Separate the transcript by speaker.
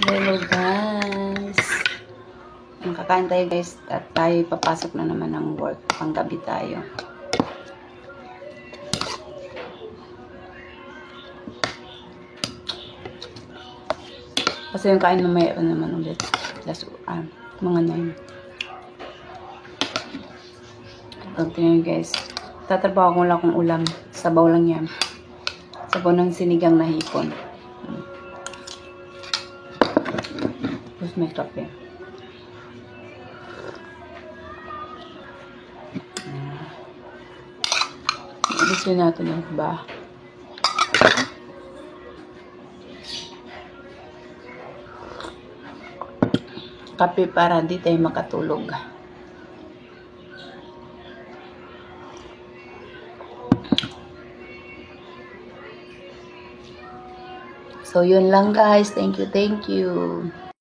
Speaker 1: Hello guys. Ang kakain tayo guys at tayo papasok na naman ng work. Panggabi tayo. Kasi yung kain mamaya pa naman ulit. Last, ah, mga 9. Pag tingnan guys. Tatrabaho ko lang akong ulam. Sabaw lang yan. Sabaw ng sinigang na hipon. Tapos may kape. Gusto natin yung ba? Kape para di tayo makatulog. So, yun lang guys. Thank you, thank you.